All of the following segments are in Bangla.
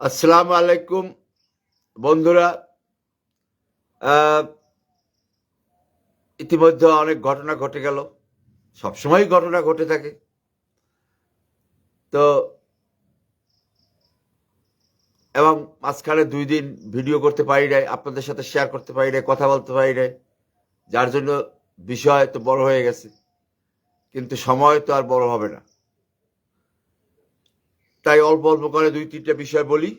আসসালামু আলাইকুম, বন্ধুরা। ইতিমধ্যে অনেক ঘটনা ঘটে গেল। সবসময় ঘটনা ঘটে থাকে। তো, এবং মাঝখানে দুই দিন ভিডিও করতে পারি নাই, আপনাদের সাথে শেয়ার করতে পারি নাই, কথা বলতে পারি নাই। যার জন্য বিষয় তো বড় হয়ে গেছে। কিন্তু সময় তো আর বড় হবে না। তাই অল্প অল্প করে দুই, তিনটা বিষয় বলি।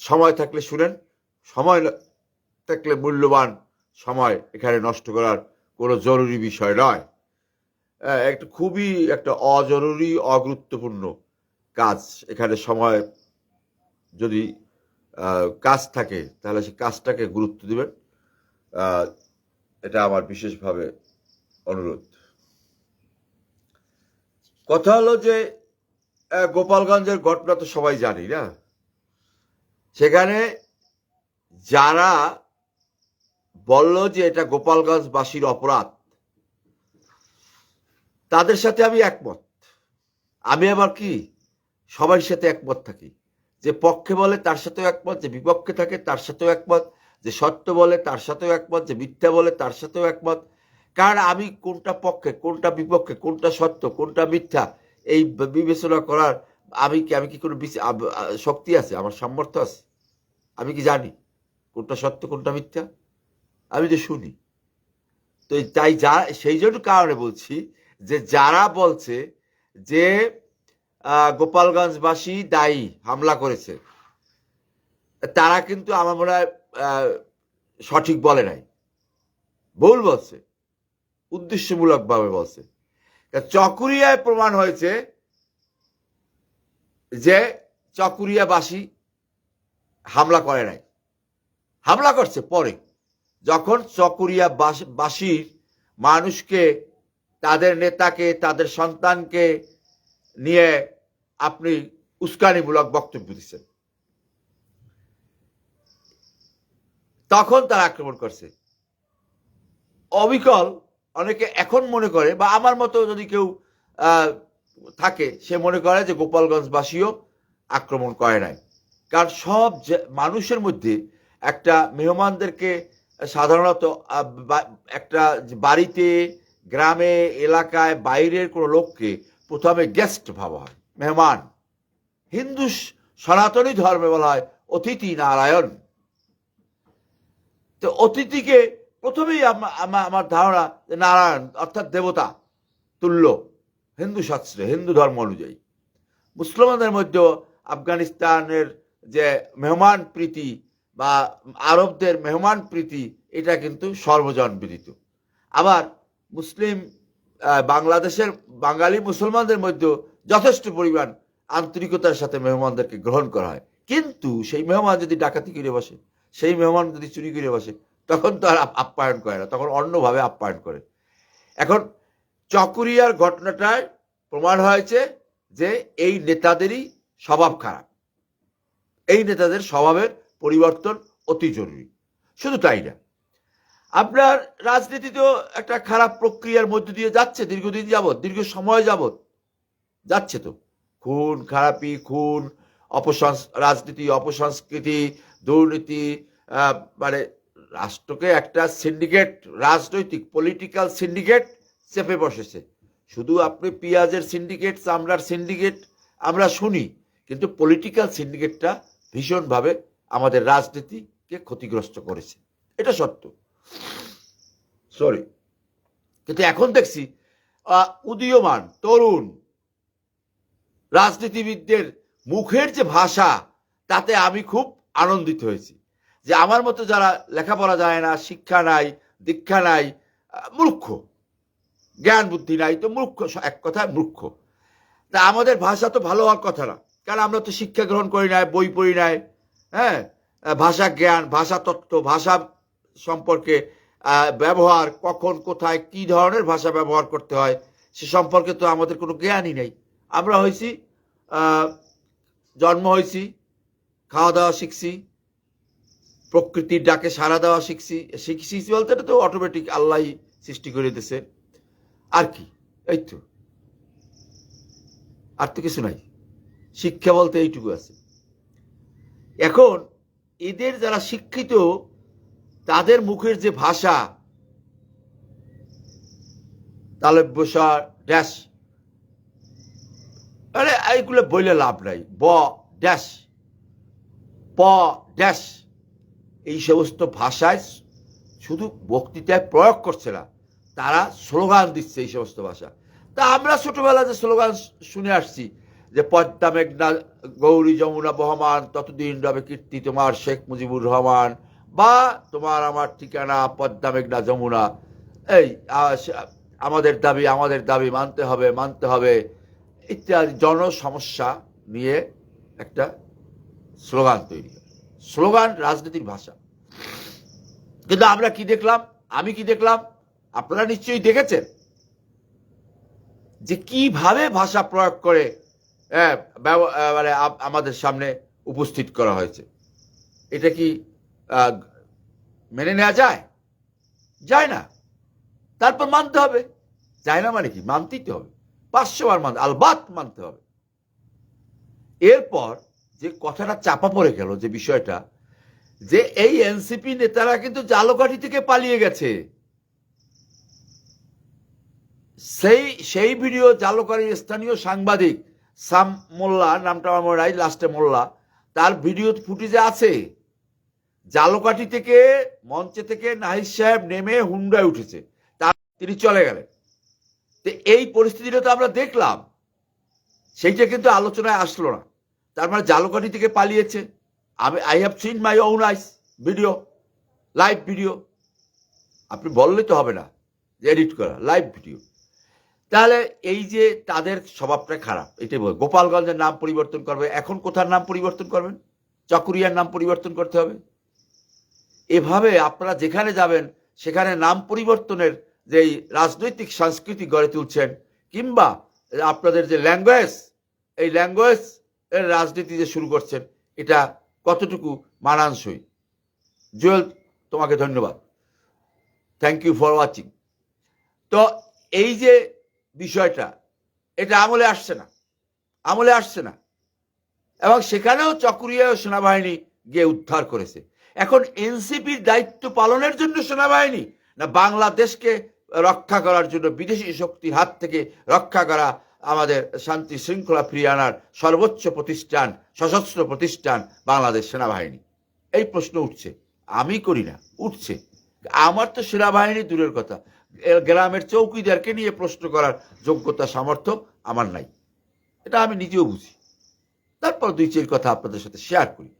সময় থাকলে শুনেন। সময় থাকলে মূল্যবান সময় এখানে নষ্ট করার কোনো জরুরি বিষয় নয়। একটা খুবই একটা অজরুরি, অগুরুত্বপূর্ণ কাজ এখানে সময় যদি কাজ থাকে, তাহলে সে কাজটাকে গুরুত্ব দেবেন। এটা আমার বিশেষভাবে অনুরোধ। কথা হলো যে গোপালগঞ্জের ঘটনা তো সবাই জানি, না? সেখানে যারা বলল যে এটা গোপালগঞ্জবাসীর অপরাধ, তাদের সাথে আমি একমত। আমি আবার কি? সবার সাথে একমত থাকি। যে পক্ষে বলে তার সাথেও একমত, যে বিপক্ষে থাকে তার সাথেও একমত, যে সত্য বলে তার সাথেও একমত, যে মিথ্যা বলে তার সাথেও একমত। কারণ আমি কোনটা পক্ষে, কোনটা বিপক্ষে, কোনটা সত্য, কোনটা মিথ্যা এই বিবেচনা করার আমি কি আমি কি কোনো শক্তি আছে? আমার সামর্থ্য আছে? আমি কি জানি? কোনটা সত্য, কোনটা মিথ্যা? আমি তো শুনি। তো তাই যা, সেই জন্য কারণে বলছি যে যারা বলছে যে গোপালগঞ্জবাসী দায়ী, হামলা করেছে, তারা কিন্তু আমার মনে হয় সঠিক বলে নাই। ভুল বলছে। উদ্দেশ্যমূলকভাবে বলছে। চকুরিয়ায় প্রমাণ হয়েছে যে চকুরিয়াবাসী হামলা করে নাই। হামলা করছে পরে। যখন চকুরিয়া বাস- বাসীর মানুষকে, তাদের নেতাকে, তাদের সন্তানকে নিয়ে আপনি উস্কানিমূলক বক্তব্য দিচ্ছেন। তখন তারা আক্রমণ করছে। অবিকল অনেকে এখন মনে করে, বা আমার মতো যদি কেউ থাকে, সে মনে করে যে গোপালগঞ্জবাসীও আক্রমণ করে নাই। কারণ সব মানুষের মধ্যে একটা মেহমানদেরকে সাধারণত একটা বাড়িতে, গ্রামে, এলাকায়, বাইরের কোনো লোককে প্রথমে গেস্ট ভাবা হয়, মেহমান। হিন্দু সনাতনী ধর্মে বলা হয় অতিথি নারায়ণ। তো অতিথিকে প্রথমেই আমা- আমা- আমার ধারণা যে নারায়ণ অর্থাৎ দেবতা, তুল্য, হিন্দু শাস্ত্রে, হিন্দু ধর্ম অনুযায়ী। মুসলমানদের মধ্যেও আফগানিস্তানের যে মেহমান প্রীতি বা আরবদের মেহমান প্রীতি, এটা কিন্তু সর্বজন বিদিত আবার মুসলিম বাংলাদেশের বাঙালি মুসলমানদের মধ্যেও যথেষ্ট পরিমাণ আন্তরিকতার সাথে মেহমানদেরকে গ্রহণ করা হয়। কিন্তু সেই মেহমান যদি ডাকাতি করে বসে, সেই মেহমান যদি চুরি করে বসে তখন তো আর আপ্যায়ন করে না, তখন অন্যভাবে আপ্যায়ন করে। এখন চকুরিয়ার ঘটনাটায় প্রমাণ হয়েছে যে এই নেতাদেরই স্বভাব খারাপ। এই নেতাদের স্বভাবের পরিবর্তন অতি জরুরি। শুধু তাই না, আপনার রাজনীতিতেও একটা খারাপ প্রক্রিয়ার মধ্য দিয়ে যাচ্ছে, দীর্ঘদিন যাবৎ, দীর্ঘ সময় যাবৎ। যাচ্ছে তো। খুন, খারাপি, খুন, অপসংস, রাজনীতি, অপসংস্কৃতি, দুর্নীতি মানে রাষ্ট্রকে একটা সিন্ডিকেট রাজনৈতিক পলিটিক্যাল সিন্ডিকেট চেপে বসেছে। শুধু আপনি পেঁয়াজের সিন্ডিকেট চামড়ার সিন্ডিকেট আমরা শুনি, কিন্তু পলিটিক্যাল সিন্ডিকেটটা ভীষণভাবে আমাদের রাজনীতিকে ক্ষতিগ্রস্ত করেছে। এটা সত্য। সরি কিন্তু এখন দেখছি উদীয়মান, তরুণ রাজনীতিবিদদের মুখের যে ভাষা, তাতে আমি খুব আনন্দিত হয়েছি। যে আমার মতো যারা লেখাপড়া যায় না, শিক্ষা নাই, দীক্ষা নাই মূর্খ। জ্ঞান বুদ্ধি নাই, তো মূর্খ এক কথায় মূর্খ। তা আমাদের ভাষা তো ভালো হওয়ার কথা না। কারণ আমরা তো শিক্ষা গ্রহণ করি নাই, বই পড়ি নাই হ্যাঁ? ভাষা জ্ঞান, ভাষা তত্ত্ব, ভাষা সম্পর্কে ব্যবহার, কখন, কোথায়, কি ধরনের ভাষা ব্যবহার করতে হয়, সে সম্পর্কে তো আমাদের কোনো জ্ঞানই নেই। আমরা হয়েছি জন্ম হয়েছি খাওয়া দাওয়া শিখছি প্রকৃতির ডাকে সাড়া দেওয়া শিখছি শিখছি বলতে এটা তো অটোমেটিক আল্লাহ সৃষ্টি করে দিছে আর কি? এই তো। আর তো কিছু নাই। শিক্ষা বলতে এইটুকু আছে। এখন এদের যারা শিক্ষিত, তাদের মুখের যে ভাষা তালব্যসার ড্যাশ, আরে এইগুলো বইলে লাভ নাই। ব, ড্যাশ, প, ড্যাশ। এই সমস্ত ভাষায় শুধু বক্তৃতায় প্রয়োগ করছে না, তারা স্লোগান দিচ্ছে এই সমস্ত ভাষা। তা আমরা ছোটবেলা যে স্লোগান শুনে আসছি যে, পদ্মা মেঘনা, গৌরী যমুনা বহমান, ততদিন রবে কীর্তি তোমার শেখ মুজিবুর রহমান, বা তোমার আমার ঠিকানা পদ্মা মেঘনা যমুনা। এই আমাদের দাবি আমাদের দাবি মানতে হবে মানতে হবে, ইত্যাদি জন সমস্যা নিয়ে একটা স্লোগান তৈরি। স্লোগান রাজনীতির ভাষা। কিন্তু আমরা কি দেখলাম? আমি কি দেখলাম? আপনারা নিশ্চয়ই দেখেছেন যে কীভাবে ভাষা প্রয়োগ করে আহ, মানে আমাদের সামনে উপস্থিত করা হয়েছে। এটা কি মেনে নেওয়া যায়? যায় না। তারপর মানতে হবে। যায় না মানে কি? মানতেই তো হবে। পাঁচশো বার মানতে আলবাত মানতে হবে। এরপর যে কথাটা চাপা পড়ে গেল, যে বিষয়টা, যে এই এনসিপি নেতারা কিন্তু জালকাঠি থেকে পালিয়ে গেছে। সেই সেই ভিডিও জালকারির স্থানীয় সাংবাদিক সাম মোল্লা, নামটা আমার রাই লাস্টে মোল্লা, তার ভিডিও ফুটেজে আছে। জালকাঠি থেকে, মঞ্চে থেকে নাহিদ সাহেব নেমে হুন্ডায় উঠেছে। তার তিনি চলে গেলেন। তো এই পরিস্থিতিটা তো আমরা দেখলাম। সেইটা কিন্তু আলোচনায় আসলো না। তার মানে জালকাঠি থেকে পালিয়েছে। আমি I have seen my own eyes video live video আপনি বললে তো হবে না যে এডিট করা লাইভ ভিডিও তাহলে এই যে তাদের স্বভাবটা খারাপ, এটাই বল গোপালগঞ্জের নাম পরিবর্তন করবে। এখন কোথার নাম পরিবর্তন করবেন? চকুরিয়ার নাম পরিবর্তন করতে হবে। এভাবে আপনারা যেখানে যাবেন, সেখানে নাম পরিবর্তনের যেই রাজনৈতিক সংস্কৃতি গড়ে তুলছেন, কিংবা আপনাদের যে ল্যাঙ্গুয়েজ এই ল্যাঙ্গুয়েজ রাজনীতি যে শুরু করছেন, এটা কতটুকু মানানসই? জুয়েল, তোমাকে ধন্যবাদ। থ্যাংক ইউ ফর ওয়াচিং তো এই যে বিষয়টা, এটা আমলে আসছে না। আমলে আসছে না। এবং সেখানেও চকরিয়া সেনাবাহিনী গিয়ে উদ্ধার করেছে। এখন এনসিপির দায়িত্ব পালনের জন্য সেনাবাহিনী না বাংলাদেশকে রক্ষা করার জন্য বিদেশি শক্তির হাত থেকে রক্ষা করা আমাদের শান্তি শৃঙ্খলা ফিরিয়ে আনার সর্বোচ্চ প্রতিষ্ঠান, সশস্ত্র প্রতিষ্ঠান বাংলাদেশ সেনাবাহিনী। এই প্রশ্ন উঠছে, আমি করি না, উঠছে। আমার তো সেনাবাহিনী দূরের কথা। গ্রামের চৌকিদারকে নিয়ে প্রশ্ন করার যোগ্যতা, সামর্থ্য আমার নাই। এটা আমি নিজেও বুঝি। তারপর দুই চার কথা আপনাদের সাথে শেয়ার করি।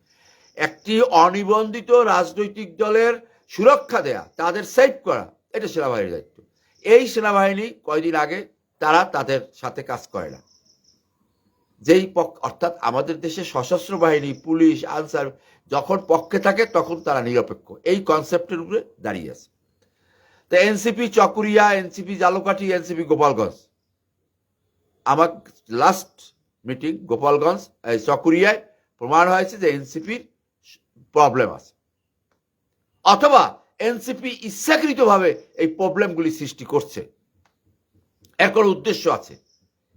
একটি অনিবন্ধিত রাজনৈতিক দলের সুরক্ষা দেয়া, তাদের সেভ করা, এটা সেনাবাহিনীর দায়িত্ব। এই সেনাবাহিনী কয়দিন আগে তারা তাদের সাথে কাজ করে না। যেই পক্ষ অর্থাৎ আমাদের দেশে সশস্ত্র বাহিনী, পুলিশ, আনসার যখন পক্ষে থাকে তখন তারা নিরপেক্ষ। এই কনসেপ্টের উপরে দাঁড়িয়ে আছে। তো NCP Chakaria, NCP Jhalakathi, NCP Gopalganj. আমার লাস্ট মিটিং গোপালগঞ্জ, এই চকুরিয়ায় প্রমাণ হয়েছে যে এনসিপির প্রবলেম আছে। অথবা এনসিপি ইচ্ছাকৃতভাবে এই প্রবলেমগুলি সৃষ্টি করছে। এর কোনো উদ্দেশ্য আছে।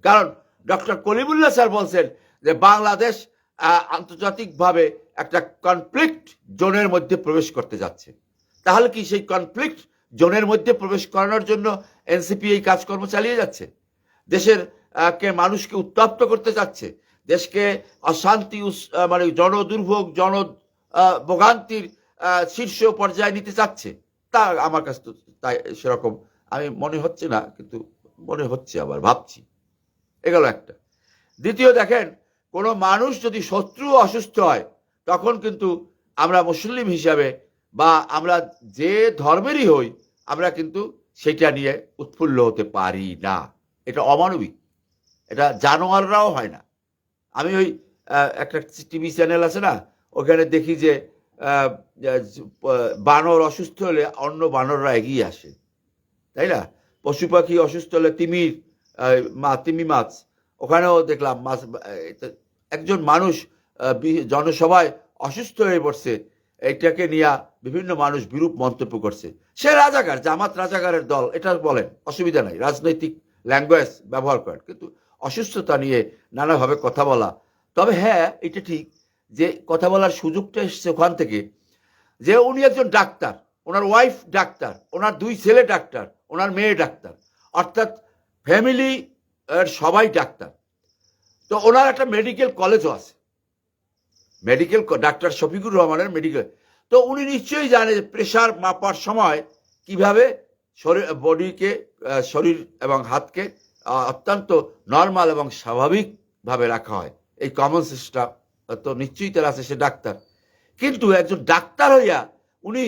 কারণ ডক্টর কলিমুল্লাহ স্যার বলছেন যে বাংলাদেশ আন্তর্জাতিকভাবে একটা কনফ্লিক্ট জোনের মধ্যে প্রবেশ করতে যাচ্ছে। তাহলে কি সেই কনফ্লিক্ট জোনের মধ্যে প্রবেশ করানোর জন্য এনসিপি এই কাজকর্ম চালিয়ে যাচ্ছে? দেশের কে মানুষকে উত্তপ্ত করতে চাচ্ছে? দেশকে অশান্তি মানে জনদুর্ভোগ জন ভোগান্তির শীর্ষ পর্যায়ে নিতে চাচ্ছে? তা আমার কাছে তো তাই সেরকম আমি মনে হচ্ছে না, কিন্তু মনে হচ্ছে আবার ভাবছি। এগুলো একটা। দ্বিতীয় দেখেন, কোনো মানুষ যদি শত্রু অসুস্থ হয়, তখন কিন্তু আমরা মুসলিম হিসাবে বা আমরা যে ধর্মেরই হই, আমরা কিন্তু সেটা নিয়ে উৎফুল্ল হতে পারি না। এটা অমানবিক। এটা জানোয়াররাও হয় না। আমি ওই একটা টিভি চ্যানেল আছে না, ওখানে দেখি যে বানর অসুস্থ হলে অন্য বানররা এগিয়ে আসে। তাই না? পশু পাখি অসুস্থ হলে তিমির মা, তিমি মাছ। ওখানেও দেখলাম মাছ একজন মানুষ জনসভায় অসুস্থ হয়ে পড়ছে। এটাকে নিয়ে বিভিন্ন মানুষ বিরূপ মন্তব্য করছে। সে রাজাকার, জামাত রাজাকারের দল, এটা বলেন, অসুবিধা নাই। রাজনৈতিক ল্যাঙ্গুয়েজ ব্যবহার করেন, কিন্তু অসুস্থতা নিয়ে নানাভাবে কথা বলা। তবে হ্যাঁ এটা ঠিক যে কথা বলার সুযোগটা এসছে ওখান থেকে যে উনি একজন ডাক্তার, ওনার ওয়াইফ ডাক্তার, ওনার দুই ছেলে ডাক্তার। ওনার মেয়ে ডাক্তার। অর্থাৎ ফ্যামিলি সবাই ডাক্তার। তো ওনার একটা মেডিকেল কলেজও আছে। মেডিকেল ডাক্তার শফিকুর রহমানের মেডিকেল তো উনি নিশ্চয়ই জানে প্রেশার মাপার সময় কীভাবে শরীর বডিকে শরীর এবং হাতকে অত্যন্ত নর্মাল এবং স্বাভাবিকভাবে রাখা হয়। এই কমন সেন্সটা তো নিশ্চয়ই তার আছে, সে ডাক্তার। কিন্তু একজন ডাক্তার হইয়া উনি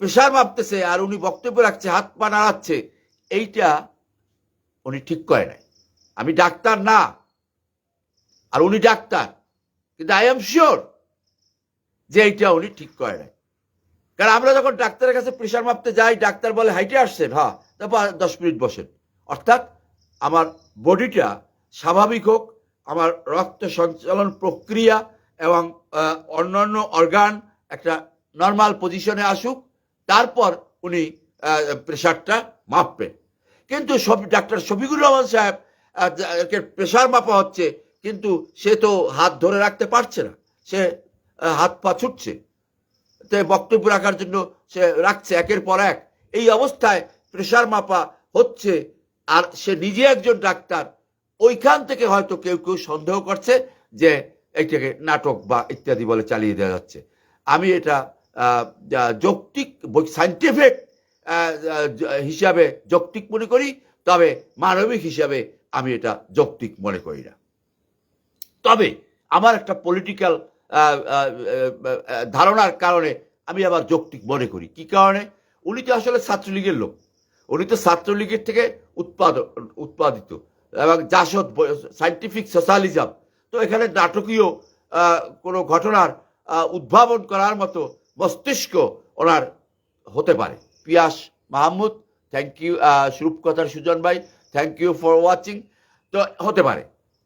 প্রেশার মাপতেছে আর উনি বক্তব্য রাখছে, হাত পা নাড়াচ্ছে, এইটা উনি ঠিক করে নাই। আমি ডাক্তার না, আর উনি ডাক্তার, কিন্তু আই এম শিওর যে এইটা উনি ঠিক করে নাই। কারণ আমরা যখন ডাক্তারের কাছে প্রেশার মাপতে যাই, ডাক্তার বলে, হাইটে আসছেন? হ্যাঁ তারপর দশ মিনিট বসেন। অর্থাৎ আমার বডিটা স্বাভাবিক হোক, আমার রক্ত সঞ্চালন প্রক্রিয়া এবং অন্যান্য অর্গান একটা নর্মাল পজিশনে আসুক তারপর উনি প্রেশারটা মাপবেন। কিন্তু সব, ডাক্তার শফিকুর রহমান সাহেব প্রেশার মাপা হচ্ছে, কিন্তু সে তো হাত ধরে রাখতে পারছে না। সে হাত পা ছুটছে। তে বক্তব্য রাখার জন্য সে রাখছে একের পর এক। এই অবস্থায় প্রেশার মাপা হচ্ছে, আর সে নিজে একজন ডাক্তার, ওইখান থেকে হয়তো কেউ কেউ সন্দেহ করছে যে এইটাকে নাটক বা ইত্যাদি বলে চালিয়ে দেওয়া যাচ্ছে। আমি এটা যৌক্তিক সাইন্টিফিক হিসাবে যৌক্তিক মনে করি, তবে মানবিক হিসাবে আমি এটা যৌক্তিক মনে করি না। তবে আমার একটা পলিটিক্যাল ধারণার কারণে আমি আবার যৌক্তিক মনে করি। কি কারণে? উনি তো আসলে ছাত্রলীগের লোক। উনি তো ছাত্রলীগের থেকে উৎপাদ, উৎপাদিত এবং জাসদ সাইন্টিফিক সোশ্যালিজম তো এখানে নাটকীয় কোনো ঘটনার উদ্ভাবন করার মতো মস্তিষ্ক ওনার হতে পারে। পিয়াস মাহমুদ থ্যাংক ইউ রূপকথার সুজন ভাই থ্যাংক ইউ ফর ওয়াচিং তো হতে পারে।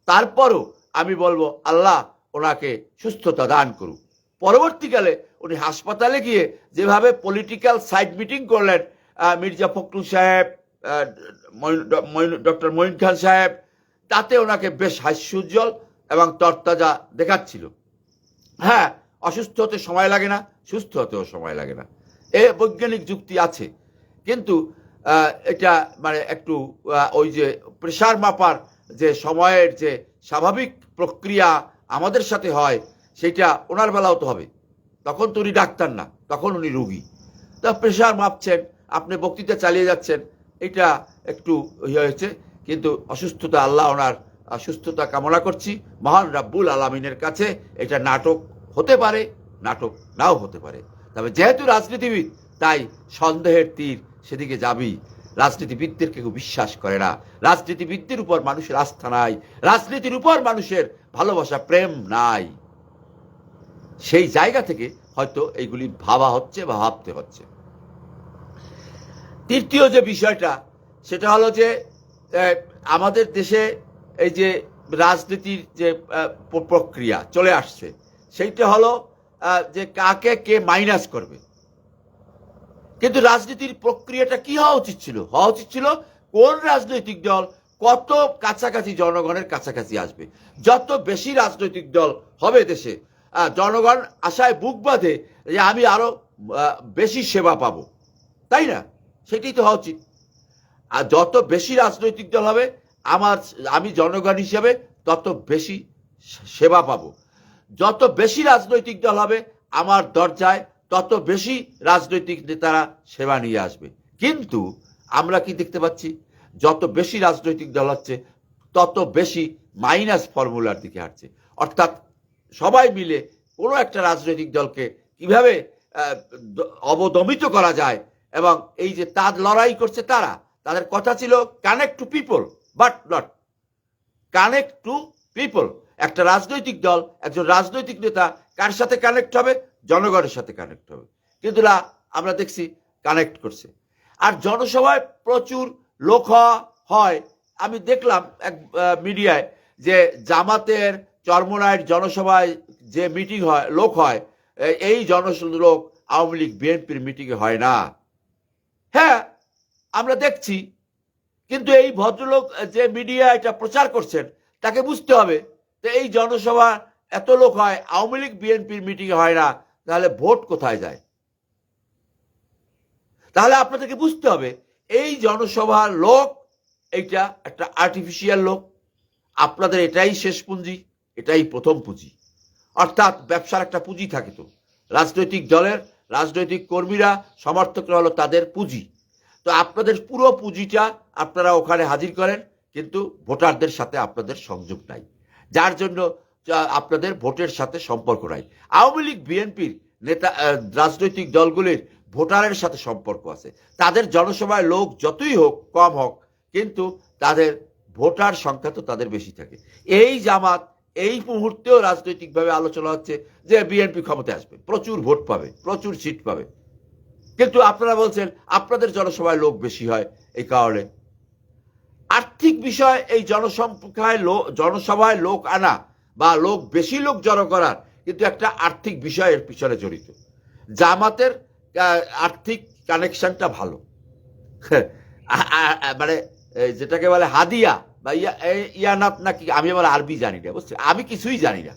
তারপরও আমি বলব, আল্লাহ ওনাকে সুস্থতা দান করুক। পরবর্তীকালে উনি হাসপাতালে গিয়ে যেভাবে পলিটিক্যাল সাইড মিটিং করলেন মির্জা ফখরুল সাহেব ডক্টর মঈন খান সাহেব, তাতে ওনাকে বেশ হাস্যোজ্জ্বল এবং তরতাজা দেখাচ্ছিল। হ্যাঁ অসুস্থ হতে সময় লাগে না, সুস্থ হতেও সময় লাগে না। এ বৈজ্ঞানিক যুক্তি আছে, কিন্তু এটা মানে একটু ওই যে প্রেশার মাপার যে সময়ের যে স্বাভাবিক প্রক্রিয়া আমাদের সাথে হয়, সেটা ওনার বেলাও তো হবে। তখন তো উনি ডাক্তার না, তখন উনি রুগী। তা প্রেশার মাপছেন, আপনি বক্তৃতা চালিয়ে যাচ্ছেন, এটা একটু ইয়ে হয়েছে, কিন্তু অসুস্থতা, আল্লাহ ওনার সুস্থতা কামনা করছি। মহান রাব্বুল আলমিনের কাছে এটা নাটক হতে পারে, নাটক নাও হতে পারে। তবে যেহেতু রাজনীতিবিদ, তাই সন্দেহের তীর সেদিকে যাবি। রাজনীতিবিদদের কেউ বিশ্বাস করে না। রাজনীতিবিদদের উপর মানুষের আস্থা নাই। রাজনীতির উপর মানুষের ভালোবাসা, প্রেম নাই। সেই জায়গা থেকে হয়তো এইগুলি ভাবা হচ্ছে বা ভাবতে হচ্ছে। তৃতীয় যে বিষয়টা, সেটা হলো যে আমাদের দেশে এই যে রাজনীতির যে প্রক্রিয়া চলে আসছে সেইটা হলো যে কাকে কে মাইনাস করবে। কিন্তু রাজনীতির প্রক্রিয়াটা কি হওয়া উচিত ছিল? হওয়া উচিত ছিল কোন রাজনৈতিক দল কত কাছাকাছি জনগণের কাছাকাছি আসবে। যত বেশি রাজনৈতিক দল হবে দেশে জনগণ আশায় বুক বাঁধে যে আমি আরও বেশি সেবা পাব। তাই না? সেটাই তো হওয়া উচিত। আর যত বেশি রাজনৈতিক দল হবে, আমার, আমি জনগণ হিসেবে তত বেশি সেবা পাবো। যত বেশি রাজনৈতিক দল হবে আমার দরজায় তত বেশি রাজনৈতিক নেতারা সেবা নিয়ে আসবে। কিন্তু আমরা কি দেখতে পাচ্ছি? যত বেশি রাজনৈতিক দল হচ্ছে, তত বেশি মাইনাস ফর্মুলার দিকে হাঁটছে। অর্থাৎ সবাই মিলে কোনো একটা রাজনৈতিক দলকে কীভাবে অবদমিত করা যায় এবং এই যে তার লড়াই করছে তারা, তাদের কথা ছিল connect to people but not connect to people একটা রাজনৈতিক দল, একজন রাজনৈতিক নেতা কার সাথে কানেক্ট হবে? জনগণের সাথে কানেক্ট হবে। কিন্তু না, আমরা দেখছি কানেক্ট করছে। আর জনসভায় প্রচুর লোক হয়। আমি দেখলাম এক মিডিয়ায় যে জামাতের চরমনায়ের জনসভায় যে মিটিং হয়, লোক হয় এই জনলোক আওয়ামী লীগ, বিএনপির মিটিংয়ে হয় না। হ্যাঁ আমরা দেখছি। কিন্তু এই ভদ্রলোক যে মিডিয়া এটা প্রচার করছেন, তাকে বুঝতে হবে যে এই জনসভা এত লোক হয়, আওয়ামী লীগ, বিএনপির মিটিং হয় না, তাহলে ভোট কোথায় যায়? তাহলে আপনাদেরকে বুঝতে হবে, এই জনসভার লোক এইটা একটা আর্টিফিশিয়াল লোক। আপনাদের এটাই শেষ পুঁজি, এটাই প্রথম পুঁজি। অর্থাৎ ব্যবসার একটা পুঁজি থাকে তো। রাজনৈতিক দলের রাজনৈতিক কর্মীরা, সমর্থকরা হলো তাদের পুঁজি। তো আপনাদের পুরো পুঁজিটা আপনারা ওখানে হাজির করেন, কিন্তু ভোটারদের সাথে আপনাদের সংযোগ নাই। যার জন্য আপনাদের ভোটের সাথে সম্পর্ক নাই। আওয়ামী লীগ, বিএনপির নেতা রাজনৈতিক দলগুলির ভোটারের সাথে সম্পর্ক আছে। তাদের জনসভায় লোক যতই হোক, কম হোক, কিন্তু তাদের ভোটার সংখ্যা তো তাদের বেশি থাকে। এই জামাত এই মুহূর্তেও রাজনৈতিকভাবে আলোচনা হচ্ছে যে বিএনপি ক্ষমতায় আসবে। প্রচুর ভোট পাবে, প্রচুর সিট পাবে। কিন্তু আপনারা বলছেন, আপনাদের জনসভায় লোক বেশি হয় এই কারণে। আর্থিক বিষয় এই জনসংখ্যায় জনসভায় লোক আনা বা লোক বেশি লোক জড়ো করার কিন্তু একটা আর্থিক বিষয়ের পিছনে জড়িত। জামাতের আর্থিক কানেকশনটা ভালো। মানে যেটাকে বলে হাদিয়া বা ইয়া ইয়ানাত নাকি, আমি আবার আরবি জানি না বুঝছি আমি কিছুই জানি না।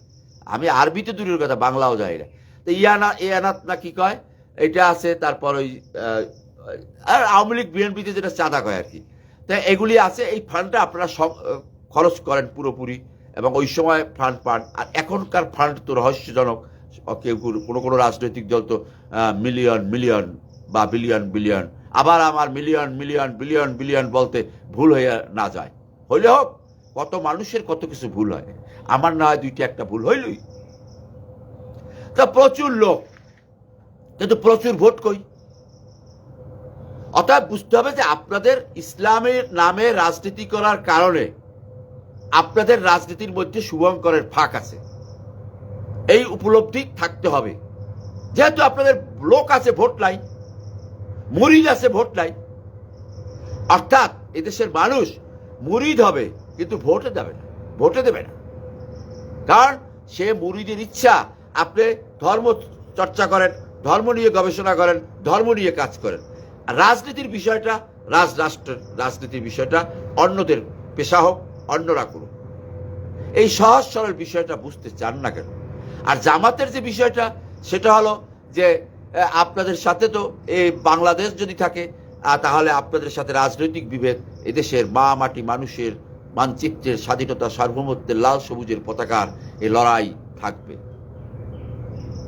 আমি আরবিতে দূরের কথা, বাংলাও জানি না। তো ইয়ানা, ইয়ানাত না কি কয়? এটা আছে, তারপর ওই আর আওয়ামী লীগ, বিএনপিতে যেটা চাঁদা কয় আর কি। তো এগুলি আছে, এই ফান্ডটা আপনারা খরচ করেন পুরোপুরি এবং ওই সময় ফান্ড পান। আর এখনকার ফান্ড তো রহস্যজনক। কেউ কোনো কোনো রাজনৈতিক দল তো মিলিয়ন মিলিয়ন বা বিলিয়ন বিলিয়ন আবার আমার মিলিয়ন মিলিয়ন বিলিয়ন বিলিয়ন বলতে ভুল হয়ে না যায়। হইলে হোক, কত মানুষের কত কিছু ভুল হয়। আমার না হয় দুইটা একটা ভুল হইলই। তা প্রচুর লোক, কিন্তু প্রচুর ভোট কই? অতএব বুঝতে হবে যে আপনাদের ইসলামের নামে রাজনীতি করার কারণে আপনাদের রাজনীতির মধ্যে শুভঙ্করের ফাঁক আছে। এই উপলব্ধি থাকতে হবে। যেহেতু আপনাদের লোক আছে ভোট নাই মুরিদ আছে ভোট নাই অর্থাৎ এদেশের মানুষ মুরিদ হবে, কিন্তু ভোটে দেবে না, ভোটে দেবে না। কারণ সে মুরিদের ইচ্ছা, আপনি ধর্ম চর্চা করেন, ধর্ম নিয়ে গবেষণা করেন, ধর্ম নিয়ে কাজ করেন। রাজনীতির বিষয়টা রাজরাষ্ট্রের রাজনীতির বিষয়টা অন্যদের পেশা হোক, অন্যরা করুক। এই সহজ সরল বিষয়টা বুঝতে চান না কেন? আর জামাতের যে বিষয়টা, সেটা হলো যে আপনাদের সাথে তো এই বাংলাদেশ যদি থাকে তাহলে আপনাদের সাথে রাজনৈতিক বিভেদ, এদেশের মা মাটি মানুষের মানচিত্রের স্বাধীনতা, সার্বভৌমত্বের লাল সবুজের পতাকার এই লড়াই থাকবে।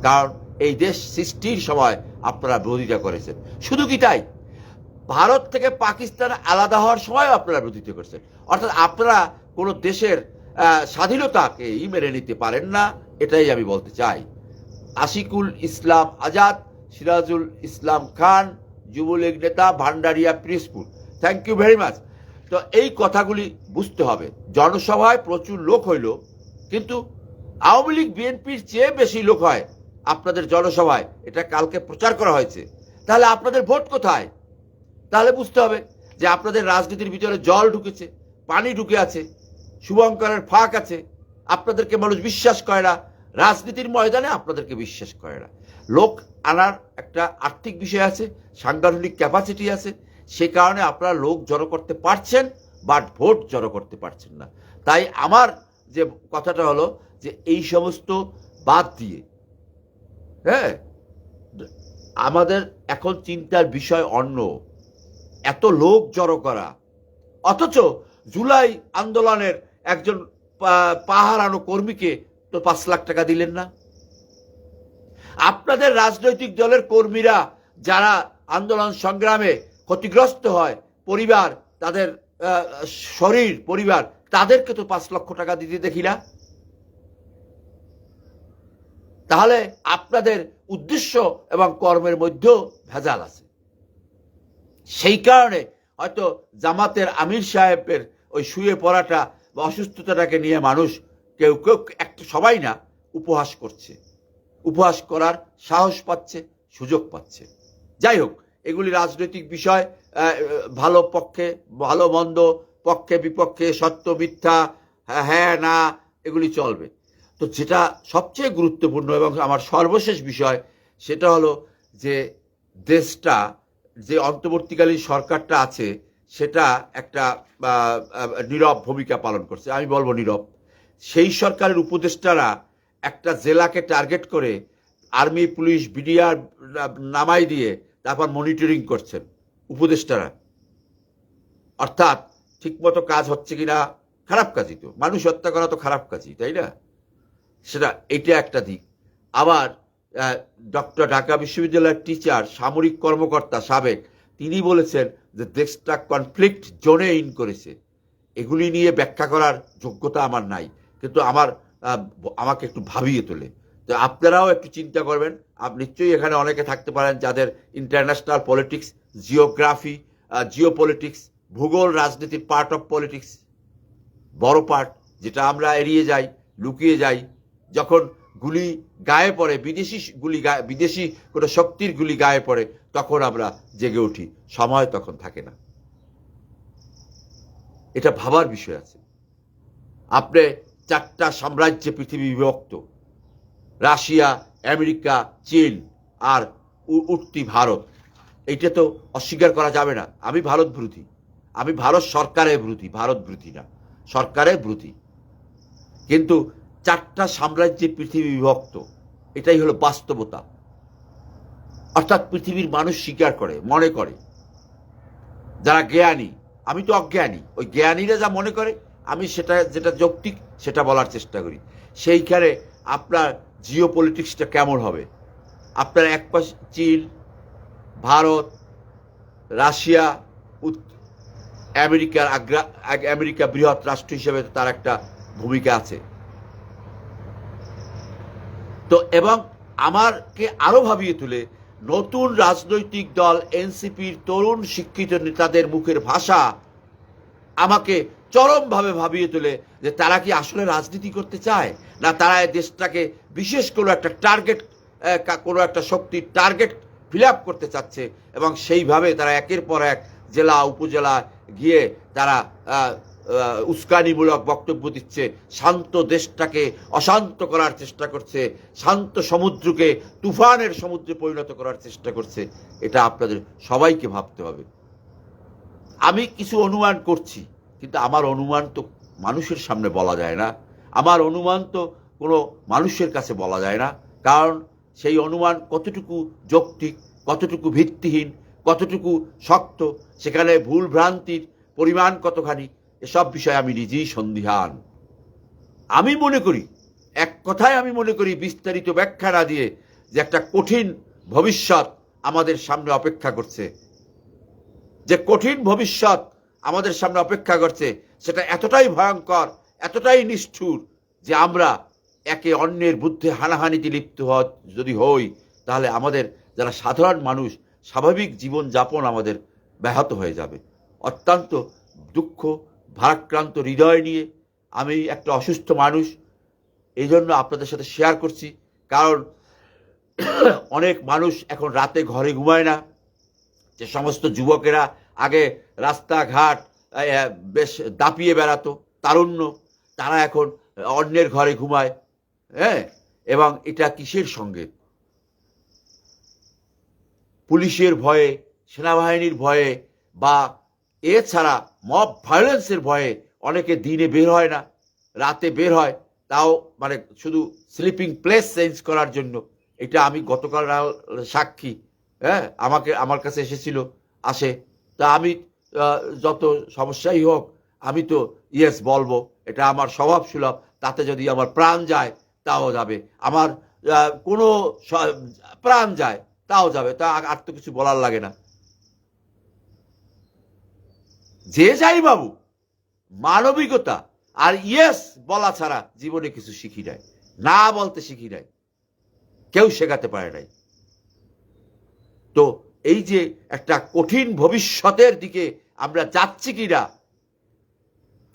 কারণ এই দেশ সৃষ্টির সময় আপনারা বিরোধিতা করেছেন। শুধু কি তাই? ভারত থেকে পাকিস্তান আলাদা হওয়ার সময় আপনারা বিরোধিতা করেছেন। অর্থাৎ আপনারা কোনো দেশের আহ, স্বাধীনতাকেই মেনে নিতে পারেন না এটাই আমি বলতে চাই। আশিকুল ইসলাম আজাদ সিরাজুল ইসলাম খান যুবলীগ নেতা Bhandaria Pirojpur. Thank you very much তো এই কথাগুলি বুঝতে হবে। জনসভায় প্রচুর লোক হইল কিন্তু আওয়ামী লীগ বিএনপির চেয়ে বেশি লোক হয়। আপনাদের জনসভায় এটা কালকে প্রচার করা হয়েছে। তাহলে আপনাদের ভোট কোথায়? তাহলে বুঝতে হবে যে আপনাদের রাজনীতির ভিতরে জল ঢুকেছে, পানি ঢুকে আছে, শুভঙ্করের ফাঁক আছে, আপনাদেরকে মানুষ বিশ্বাস করে না, রাজনীতির ময়দানে আপনাদেরকে বিশ্বাস করে না। লোক আনার একটা আর্থিক বিষয় আছে, সাংগঠনিক ক্যাপাসিটি আছে, সে কারণে আপনারা লোক জড়ো করতে পারছেন বাট ভোট জড়ো করতে পারছেন না। তাই আমার যে কথাটা হলো যে এই সমস্ত বাদ দিয়ে হ্যাঁ। আমাদের এখন চিন্তার বিষয় অন্য। এত লোক জড়ো করা। অথচ জুলাই আন্দোলনের একজন পাহারানো কর্মীকে তো পাঁচ লাখ টাকা দিলেন না। আপনাদের রাজনৈতিক দলের কর্মীরা যারা আন্দোলন সংগ্রামে ক্ষতিগ্রস্ত হয়, পরিবার, তাদের শরীর, পরিবার, তাদেরকে তো পাঁচ লক্ষ টাকা দিতে দেখি না। তাহলে আপনাদের উদ্দেশ্য এবং কর্মের মধ্যেও ভেজাল আছে। সেই কারণে হয়তো জামাতের আমির সাহেবের ওই শুয়ে পড়াটা বা অসুস্থতাটাকে নিয়ে মানুষ কেউ কেউ একটা সবাই না উপহাস করছে। উপহাস করার সাহস পাচ্ছে সুযোগ পাচ্ছে। যাই হোক এগুলি রাজনৈতিক বিষয় ভালো পক্ষে ভালো মন্দ পক্ষে বিপক্ষে সত্য মিথ্যা হ্যাঁ, না এগুলি চলবে। তো যেটা সবচেয়ে গুরুত্বপূর্ণ এবং আমার সর্বশেষ বিষয়, সেটা হলো যে দেশটা, যে অন্তর্বর্তীকালীন সরকারটা আছে, সেটা একটা নীরব ভূমিকা পালন করছে। আমি বলব নীরব। সেই সরকারের উপদেষ্টারা একটা জেলাকে টার্গেট করে আর্মি, পুলিশ, বিডিআর নামাই দিয়ে তারপর মনিটরিং করছেন উপদেষ্টারা। অর্থাৎ ঠিকমতো কাজ হচ্ছে কিনা, খারাপ কাজই তো। মানুষ হত্যা করা তো খারাপ কাজই, তাই না? সেটা এটা একটা দিক। আবার ডক্টর ঢাকা বিশ্ববিদ্যালয়ের টিচার সামরিক কর্মকর্তা, সাবেক, তিনি বলেছেন যে দেশটা কনফ্লিক্ট জোনে ইন করেছে। এগুলি নিয়ে ব্যাখ্যা করার যোগ্যতা আমার নাই। কিন্তু আমার আমাকে একটু ভাবিয়ে তোলে। তো আপনারাও একটু চিন্তা করবেন। আপনি নিশ্চয়ই এখানে অনেকে থাকতে পারেন যাদের international politics geography geo politics ভূগোল, রাজনীতির পার্ট অফ পলিটিক্স বড় পার্ট যেটা আমরা এড়িয়ে যাই, লুকিয়ে যাই। যখন গুলি গায়ে পড়ে, বিদেশি গুলি গায়ে, বিদেশি কোনো শক্তির গুলি গায়ে পড়ে, তখন আমরা জেগে উঠি। সময় তখন থাকে না। এটা ভাবার বিষয় আছে। আপনি চারটা সাম্রাজ্যে পৃথিবী বিভক্ত, রাশিয়া, আমেরিকা, চীন আর উঠতি ভারত। এইটা তো অস্বীকার করা যাবে না। আমি ভারত বিরোধী। আমি ভারত সরকারের বিরোধী, ভারত বিরোধী না। সরকারের বিরোধী। কিন্তু চারটা সাম্রাজ্যে পৃথিবী বিভক্ত। এটাই হলো বাস্তবতা। অর্থাৎ পৃথিবীর মানুষ স্বীকার করে, মনে করে। যারা জ্ঞানী, আমি তো অজ্ঞানী। ওই জ্ঞানীরা যা মনে করে, আমি সেটা, যেটা যৌক্তিক, সেটা বলার চেষ্টা করি। সেইখানে আপনার জিও পলিটিক্সটা কেমন হবে? আপনার এক পাশে চীন, ভারত, রাশিয়া আমেরিকার আগ্রা আগ- আমেরিকা বৃহৎ রাষ্ট্র হিসেবে তার একটা ভূমিকা আছে। তো এবং আমারকে আরও ভাবিয়ে তুলে নতুন রাজনৈতিক দল এনসিপির তরুণ শিক্ষিত নেতাদের মুখের ভাষা আমাকে চরমভাবে ভাবিয়ে তোলে যে তারা কি আসলে রাজনীতি করতে চায়? না তারা এই দেশটাকে বিশেষ কোনো একটা টার্গেট কোনো একটা শক্তির টার্গেট ফিল আপ করতে চাচ্ছে এবং সেইভাবে তারা একের পর এক জেলা উপজেলা গিয়ে তারা উস্কানিমূলক বক্তব্য দিচ্ছে, শান্ত দেশটাকে অশান্ত করার চেষ্টা করছে, শান্ত সমুদ্রকে তুফানের সমুদ্রে পরিণত করার চেষ্টা করছে, এটা আপনাদের সবাইকে ভাবতে হবে। আমি কিছু অনুমান করছি, কিন্তু আমার অনুমান তো মানুষের সামনে বলা যায় না। আমার অনুমান তো কোনো মানুষের কাছে বলা যায় না, কারণ সেই অনুমান কতটুকু যৌক্তিক, কতটুকু ভিত্তিহীন, কতটুকু শক্ত, সেখানে ভুল ভ্রান্তির পরিমাণ কতখানি এসব বিষয়ে আমি নিজেই সন্দিহান। আমি মনে করি, এক কথায় আমি মনে করি, বিস্তারিত ব্যাখ্যা না দিয়ে যে একটা কঠিন ভবিষ্যৎ আমাদের সামনে অপেক্ষা করছে। যে কঠিন ভবিষ্যৎ আমাদের সামনে অপেক্ষা করছে, সেটা এতটাই ভয়ঙ্কর, এতটাই নিষ্ঠুর যে আমরা একে অন্যের বুদ্ধে হানাহানিতে লিপ্ত যদি হই, তাহলে আমাদের যারা সাধারণ মানুষ, স্বাভাবিক জীবন যাপন আমাদের ব্যাহত হয়ে যাবে। অত্যন্ত দুঃখ ভারাক্রান্ত হৃদয় নিয়ে আমি একটা অসুস্থ মানুষ এই জন্য আপনাদের সাথে শেয়ার করছি। কারণ অনেক মানুষ এখন রাতে ঘরে ঘুমায় না। যে সমস্ত যুবকেরা আগে রাস্তাঘাট বেশ দাপিয়ে বেড়াতো, তারুণ্য। তারা এখন অন্যের ঘরে ঘুমায় হ্যাঁ এবং এটা কিসের সঙ্গে? পুলিশের ভয়ে, সেনাবাহিনীর ভয়ে, বা এছাড়া মব ভায়োলেন্সের ভয়ে অনেকে দিনে বের হয় না, রাতে বের হয়, তাও মানে শুধু স্লিপিং প্লেস চেঞ্জ করার জন্য। এটা আমি গতকাল সাক্ষী হ্যাঁ আমাকে, আমার কাছে এসেছিল, আসে। তা আমি যত সমস্যাই হোক, আমি তো ইয়েস বলব, এটা আমার স্বভাব সুলভ তাতে যদি আমার প্রাণ যায়, তাও যাবে। আমার কোনো প্রাণ যায়, তাও যাবে। তা আর- তো কিছু বলার লাগে না। যে যাই বাবু, মানবিকতা আর ইয়েস বলা ছাড়া জীবনে কিছু শিখি নাই, না বলতে শিখি নাই, কেউ শেখাতে পারে নাই। তো এই যে একটা কঠিন ভবিষ্যতের দিকে আমরা যাচ্ছি কিনা,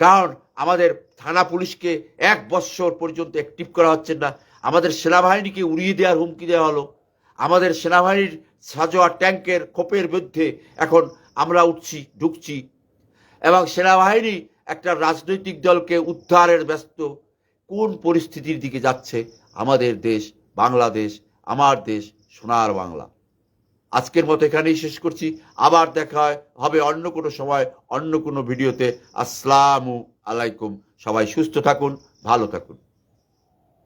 কারণ আমাদের থানা পুলিশকে এক বৎসর পর্যন্ত অ্যাক্টিভ করা হচ্ছে না, আমাদের সেনাবাহিনীকে উড়িয়ে দেওয়ার হুমকি দেওয়া হলো, আমাদের সেনাবাহিনীর সাজোয়া ট্যাঙ্কের খোপের মধ্যে এখন আমরা উঠছি, ঢুকছি এবং সেনাবাহিনী একটা রাজনৈতিক দলকে উদ্ধারের ব্যস্ত কোন পরিস্থিতির দিকে যাচ্ছে? আমাদের দেশ, বাংলাদেশ, আমার দেশ, সোনার বাংলা। আজকের মতো এখানেই শেষ করছি। আবার দেখা হয়- হবে অন্য কোনো সময়, অন্য কোনো ভিডিওতে। আসসালামু আলাইকুম। সবাই সুস্থ থাকুন, ভালো থাকুন।